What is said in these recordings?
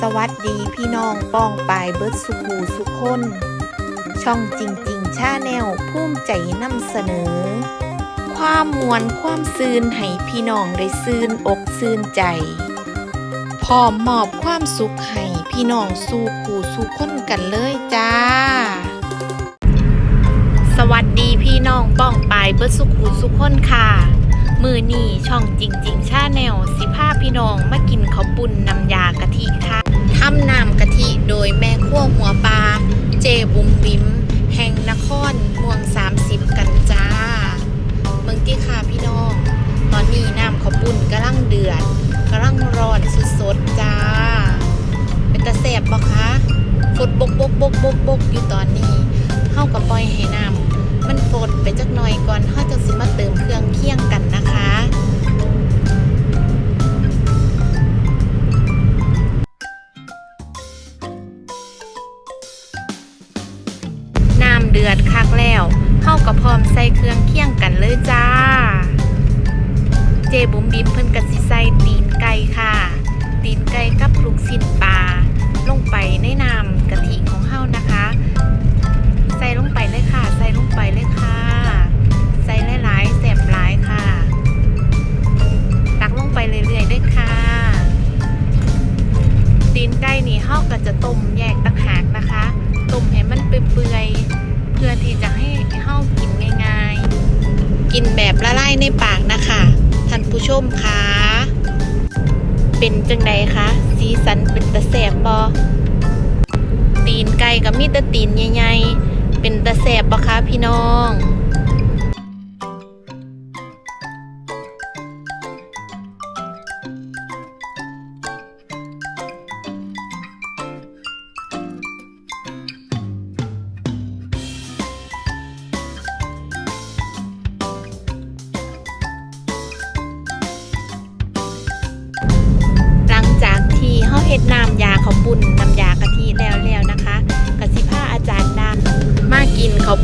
สวัสดีพี่น้องป้องปายเบิร์ดสุขูสุขคน ช่องจริงจริงชาแนลภูมิใจนำเสนอ ความมวลความซืนให้พี่น้องได้ซืนอกซืนใจ พร้อมมอบความสุขให้พี่น้องสู่ขู่สู่คนกันเลยจ้า สวัสดีพี่น้องป้องปายเบิร์ดสุขูสุขคนค่ะ มือนี่ช่องจริงจริงชาแนลสิพาพี่น้องมากินข้าวปุ้นน้ำยากะทิค่ะทำน้ำกะทิโดยแม่ขั้วหัวปลาเจบุมบิม แห่งนครม่วง 30 กันจ้าเมืองที่ค่ะพี่น้อง ตอนนี้น้ำข้าวปุ้นกำลังเดือดกำลังร้อนสดๆจ้า เป็นตะแสบบ่คะฝดบกบกบกบกบกอยู่ตอนนี้เข้ากับปล่อยให้น้ำ มันฝดไปจักหน่อยก่อนเขาจะสิมาเติมเครื่องเคียงกันนะคะน้ำเดือดคักแล้วเข้ากับพร้อมใส่เครื่องเคียงกันเลยจ้า เจบุ๋มบิมเพิ่นกะสิใส่ตีนไก่ค่ะ ตีนไก่กับลูกชิ้นปลาลงไปในน้ำ กินแบบละลายในปากนะคะท่านผู้ชมคะเป็นจังไดคะสีสันเป็นตะแสบบอตีนไก่กับมีตะตีนใหญ่ๆเป็นตะแสบปะคะพี่น้อง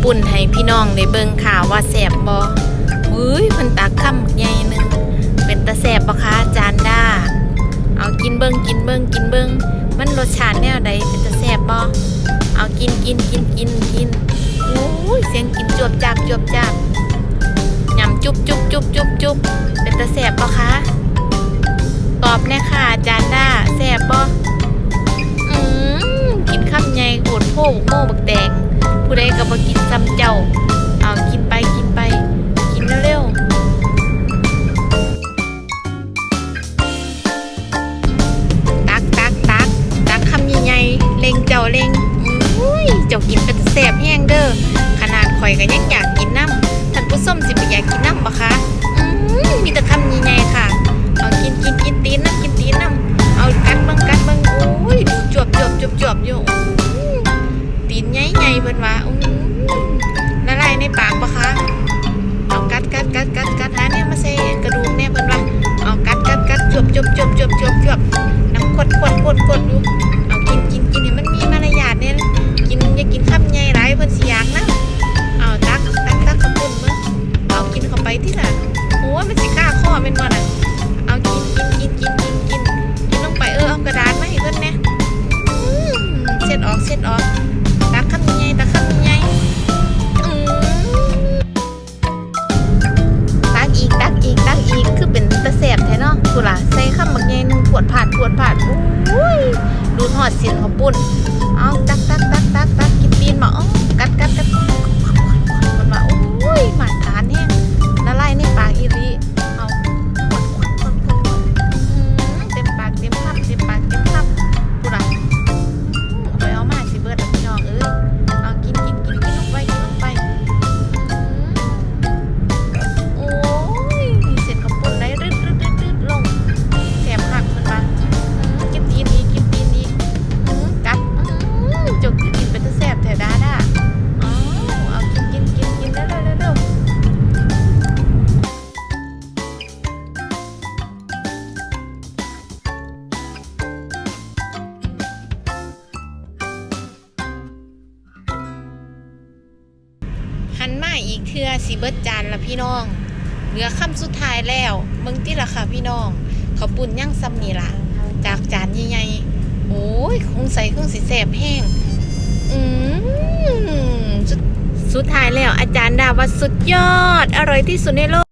ปุ้นให้พี่น้องได้เบิ่งข่าวว่าแซ่บบ่เฮ้ยเพิ่นตักคำใหญ่หนึง เป็นตาแซ่บบ่คะจารย์ดาเอากินเบิ่งกินเบิ่งกินเบิ่งมันรสชาติแนวใดเป็นตาแซ่บบ่เอากินกินกินกินกินโอ้ยเสียงกินจวบจับจวบจับยำจุบจุบจุบจุบจุบเป็นตาแซ่บบ่คะตอบแน่ค่ะจารย์ด้าแซ่บบ่อืมกินข้ามใหญ่โหดโพกโม่บักแดง ผู้ใดก็บ่กินซ้ำเจ้า เอากินไปกินไป กินเร็วๆตักตักตักตักคำใหญ่ๆเล็งเจ้าเล็งอุ้ยเจ้ากินเป็นแสบแห้งเด้อขนาดข่อยก็ยังอยากกินน้ำท่านผู้ส้มสิไปอยากกินน้ำบ่คะ ปุ่นเอาตักตักตักตักตักกินตีนมาอ๋อกัดกัดกัด หันมาอีกเทือสิเบิดจานละพี่น้อง เหลือคำสุดท้ายแล้วมึงที่ละค่ะพี่น้อง เขาปุ่นย่างซ้ำนี่ละจากจานใหญ่ๆโอ้ยคงใส่เครื่องสีแสบแห้ง อืมสุดสุดท้ายแล้วอาจารย์ดาว่าสุดยอด อร่อยที่สุดในโลก